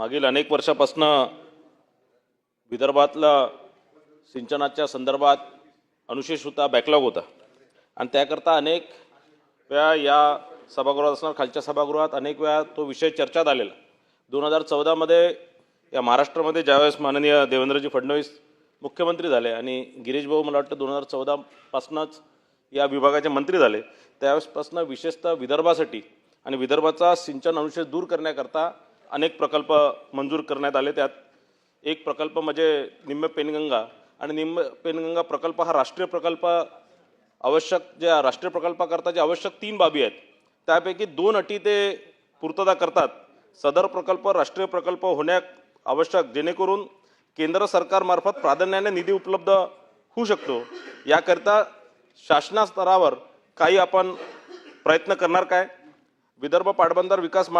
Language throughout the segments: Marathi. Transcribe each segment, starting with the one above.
मागील अनेक वर्षापासून विदर्भातला सिंचनाच्या संदर्भात अनुशेष होता बॅकलॉग होता. आणि त्याकरता अनेक वेळा या सभागृहात असणार खालच्या सभागृहात अनेक वेळा तो विषय चर्चात आलेला. दोन हजार चौदामध्ये या महाराष्ट्रामध्ये ज्यावेळेस माननीय देवेंद्रजी फडणवीस मुख्यमंत्री झाले आणि गिरीश भाऊ मला वाटतं दोन हजार चौदापासूनच या विभागाचे मंत्री झाले त्यावेळेसपासून विशेषतः विदर्भासाठी आणि विदर्भाचा सिंचन अनुशेष दूर करण्याकरता अनेक प्रकल्प मंजूर करण्यात आले. त्यात एक प्रकल्प म्हणजे निम्म पेनगंगा आणि निम्म पेनगंगा प्रकल्प हा राष्ट्रीय प्रकल्प आवश्यक ज्या राष्ट्रीय प्रकल्पाकरता जे आवश्यक तीन बाबी आहेत. त्यापैकी दोन अटी ते पूर्तता करतात. सदर प्रकल्प राष्ट्रीय प्रकल्प होण्या आवश्यक जेणेकरून केंद्र सरकारमार्फत प्राधान्याने निधी उपलब्ध होऊ शकतो. याकरिता शासनास्तरावर काही आपण प्रयत्न करणार काय? विदर्भ पाटबंधार विकास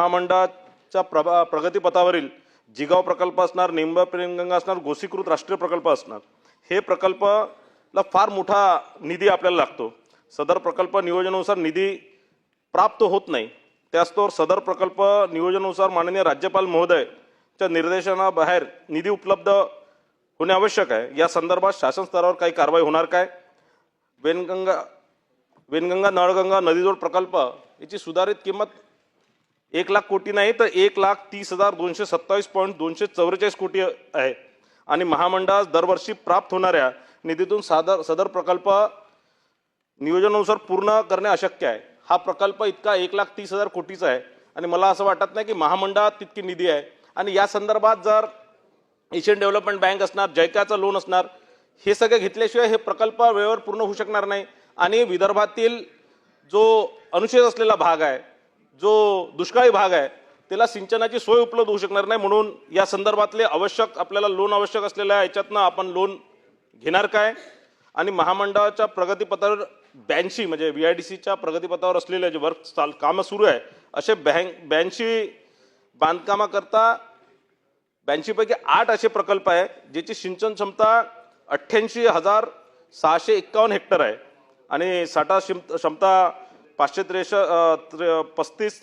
चा प्रभा प्रगतीपथावरील जिगाव प्रकल्प असणार निंब प्रेमगंगा असणार गोसीकृत राष्ट्रीय प्रकल्प असणार हे प्रकल्पला फार मोठा निधी आपल्याला लागतो. सदर प्रकल्प नियोजनानुसार निधी प्राप्त होत नाही. त्याचतोवर सदर प्रकल्प नियोजनानुसार माननीय राज्यपाल महोदयच्या निर्देशनाबाहेर निधी उपलब्ध होणे आवश्यक आहे. या संदर्भात शासन स्तरावर काही कारवाई होणार काय? वेनगंगा वेनगंगा नळगंगा नदीजोड प्रकल्प याची सुधारित किंमत एक लाख कोटी नाही तर एक लाख तीस हजार दोनशे सत्तावीस पॉईंट दोनशे चौवेचाळीस कोटी आहे. आणि महामंडळास दरवर्षी प्राप्त होणाऱ्या निधीतून सादर सदर प्रकल्प नियोजनानुसार पूर्ण करणे अशक्य आहे. हा प्रकल्प इतका एक लाख तीस हजार कोटीचा आहे. आणि मला असं वाटत नाही की महामंडळात तितकी निधी आहे. आणि या संदर्भात जर एशियन डेव्हलपमेंट बँक असणार जयकाचं लोन असणार हे सगळे घेतल्याशिवाय हे प्रकल्प वेळेवर पूर्ण होऊ शकणार नाही. आणि विदर्भातील जो अनुच्छेद असलेला भाग आहे जो दुष्काळी भाग आहे त्याला सिंचनाची सोय उपलब्ध होऊ शकणार नाही. म्हणून या संदर्भातले आवश्यक आपल्याला लोन आवश्यक असलेल्या याच्यातनं आपण लोन घेणार काय? आणि महामंडळाच्या प्रगतीपथावर ब्याऐंशी म्हणजे व्ही आय डी सीच्या प्रगतीपथावर असलेले जे वर्क चाल कामं सुरू आहे असे बँक ब्याऐंशी बांधकामाकरता ब्याऐंशीपैकी आठ असे प्रकल्प आहे ज्याची सिंचन क्षमता अठ्ठ्याऐंशी हजार सहाशे एक्कावन्न हेक्टर आहे. आणि साठा शिम क्षमता पाचशे त्रेश पस्तीस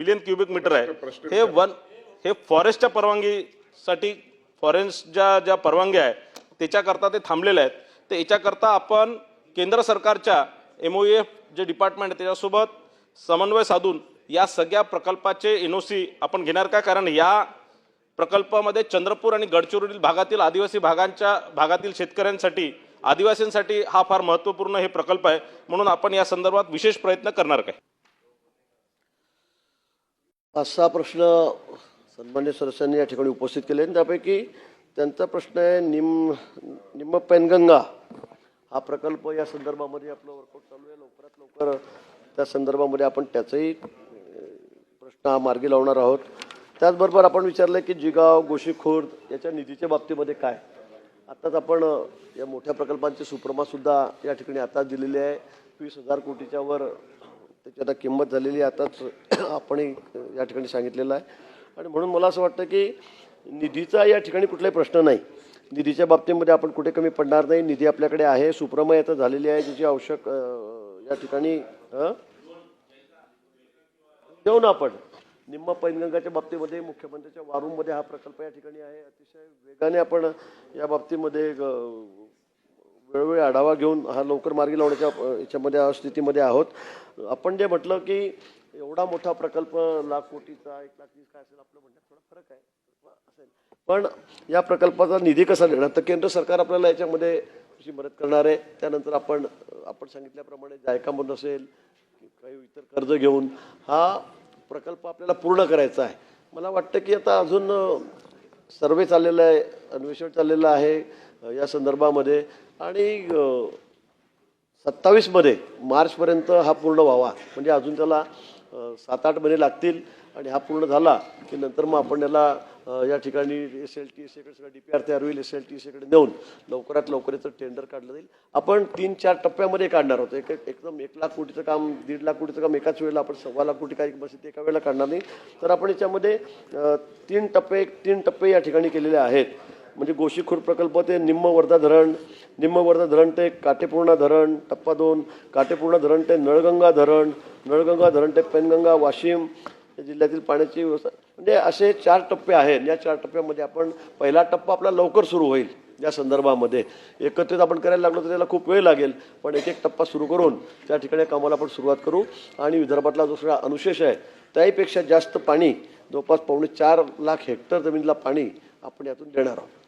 मिलियन क्युबिक मीटर आहे. हे वन हे फॉरेस्टच्या परवानगीसाठी फॉरेस्ट ज्या परवानग्या आहे त्याच्याकरता ते थांबलेले आहेत. तर याच्याकरता आपण केंद्र सरकारच्या M O F J department आहे त्याच्यासोबत समन्वय साधून या सगळ्या प्रकल्पाचे एन ओ सी आपण घेणार का? कारण या प्रकल्पामध्ये चंद्रपूर आणि गडचिरोली भागातील आदिवासी भागांच्या भागातील शेतकऱ्यांसाठी आदिवासींसाठी हा फार महत्त्वपूर्ण हे प्रकल्प आहे. म्हणून आपण या संदर्भात विशेष प्रयत्न करणार काय? असा प्रश्न सन्मान्य सदस्यांनी या ठिकाणी उपस्थित केले आणि त्यापैकी त्यांचा प्रश्न आहे निम निम्म पेनगंगा हा प्रकल्प या संदर्भामध्ये आपलं वर्कआउट चालू आहे. लवकरात लवकर त्या संदर्भामध्ये आपण त्याचाही प्रश्न हा मार्गी लावणार आहोत. त्याचबरोबर आपण विचारलं की जिगाव गोशी खुर्द याच्या निधीच्या बाबतीमध्ये काय? आत्ताच आपण या मोठ्या प्रकल्पांची सुप्रमासुद्धा या ठिकाणी आताच दिलेली आहे. वीस हजार कोटीच्या वर त्याची आता किंमत झालेली आहे आताच आपणही या ठिकाणी सांगितलेलं आहे. आणि म्हणून मला असं वाटतं की निधीचा या ठिकाणी कुठलाही प्रश्न नाही. निधीच्या बाबतीमध्ये आपण कुठे कमी पडणार नाही. निधी आपल्याकडे आहे सुप्रमय आता झालेली आहे ज्याची आवश्यक या ठिकाणी हं? देऊ ना आपण. निम्म पैनगंगाच्या बाबतीमध्ये मुख्यमंत्र्यांच्या वारूममध्ये हा प्रकल्प या ठिकाणी आहे. अतिशय वेगाने आपण या बाबतीमध्ये वेळोवेळी आढावा घेऊन हा लवकर मार्गी लावण्याच्या याच्यामध्ये स्थितीमध्ये आहोत. आपण जे म्हटलं की एवढा मोठा प्रकल्प लाख कोटीचा एक लाख वीस काय असेल आपलं म्हणण्यात थोडा फरक आहे. असेल. पण या प्रकल्पाचा निधी कसा देणार तर केंद्र सरकार आपल्याला याच्यामध्ये कशी मदत करणार आहे. त्यानंतर आपण आपण सांगितल्याप्रमाणे जायकामधून असेल काही इतर कर्ज घेऊन. हा प्रकल्प आपल्याला पूर्ण करायचा आहे. मला वाटतं की आता अजून सर्वे चाललेला आहे अन्वेषण चाललेलं आहे या संदर्भामध्ये. आणि सत्तावीसमध्ये मार्चपर्यंत हा पूर्ण व्हावा. म्हणजे अजून त्याला सात आठ महिने लागतील. आणि हा पूर्ण झाला की नंतर मग आपण याला या ठिकाणी एस एल टी एसकडे सगळं डी पी आर तयार होईल एस एल टी एसकडे नेऊन लवकरात लवकर याचं टेंडर काढलं जाईल. आपण तीन चार टप्प्यामध्ये काढणार आहोत. एक एकदम एक लाख कोटीचं काम दीड लाख कोटीचं काम एकाच वेळेला आपण सव्वा लाख कोटी काही बसेल एका वेळेला काढणार नाही. तर आपण याच्यामध्ये तीन टप्पे तीन टप्पे या ठिकाणी केलेले आहेत. म्हणजे गोशीखुर्द प्रकल्प ते निम्म वर्धा धरण निम्म वर्धा धरण ते काटेपूर्णा धरण टप्पा दोन काटेपूर्णा धरण ते नळगंगा धरण नळगंगा धरण ते पेनगंगा वाशिम जिल्ह्यातील पाण्याची व्यवस्था म्हणजे असे चार टप्पे आहेत. या चार टप्प्यामध्ये आपण पहिला टप्पा आपला लवकर सुरू होईल या संदर्भामध्ये. एकत्रित आपण करायला लागलो तर त्याला खूप वेळ लागेल पण एक एक टप्पा सुरू करून त्या ठिकाणी कामाला आपण सुरुवात करू. आणि विदर्भातला जो सगळा अनुशेष आहे त्याहीपेक्षा जास्त पाणी जवळपास पावणे चार लाख हेक्टर जमिनीला पाणी आपण यातून देणार आहोत.